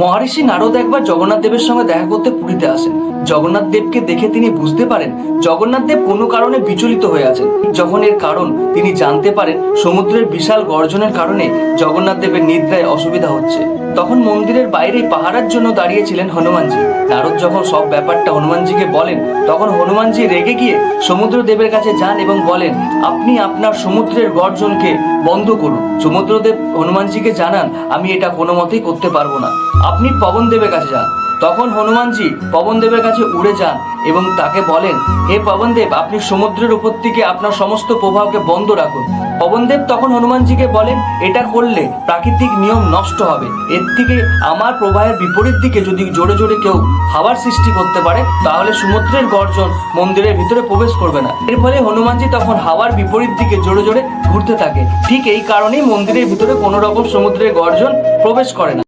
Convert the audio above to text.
মহারিষি নারদ একবার জগন্নাথ দেবের সঙ্গে দেখা করতে পুরীতে আসেন। জগন্নাথ দেবকে দেখে তিনি বুঝতে পারেন, জগন্নাথ দেব কোনো কারণে বিচলিত হয়ে আছেন। যখন এর কারণ তিনি জানতে পারেন, সমুদ্রের বিশাল গর্জনের কারণে জগন্নাথ দেবের নিদ্রায় অসুবিধা হচ্ছে। তখন মন্দিরের বাইরে পাহারার জন্য দাঁড়িয়েছিলেন হনুমানজি। নারদ যখন সব ব্যাপারটা হনুমানজিকে বলেন, তখন হনুমানজি রেগে গিয়ে সমুদ্র দেবের কাছে যান এবং বলেন, আপনি আপনার সমুদ্রের গর্জনকে বন্ধ করুন। সমুদ্রদেব হনুমানজিকে জানান, আমি এটা কোনো মতেই করতে পারব না। আপনি পবন দেবের কাছে যান। তখন হনুমানজি পবন দেবের কাছে উড়ে যান এবং তাকে বলেন, হে পবনদেব আপনি সমুদ্রের উপর থেকে আপনার সমস্ত প্রভাবকে বন্ধ রাখুন। পবনদেব তখন হনুমানজিকে বলেন, এটা করলে প্রাকৃতিক নিয়ম নষ্ট হবে। এর থেকে আমার প্রবাহের বিপরীত দিকে যদি জোরে জোরে কেউ হাওয়ার সৃষ্টি করতে পারে, তাহলে সমুদ্রের গর্জন মন্দিরের ভিতরে প্রবেশ করবে না। এর ফলে হনুমানজি তখন হাওয়ার বিপরীত দিকে জোরে জোরে ঘুরতে থাকে। ঠিক এই কারণেই মন্দিরের ভিতরে কোনো রকম সমুদ্রের গর্জন প্রবেশ করে না।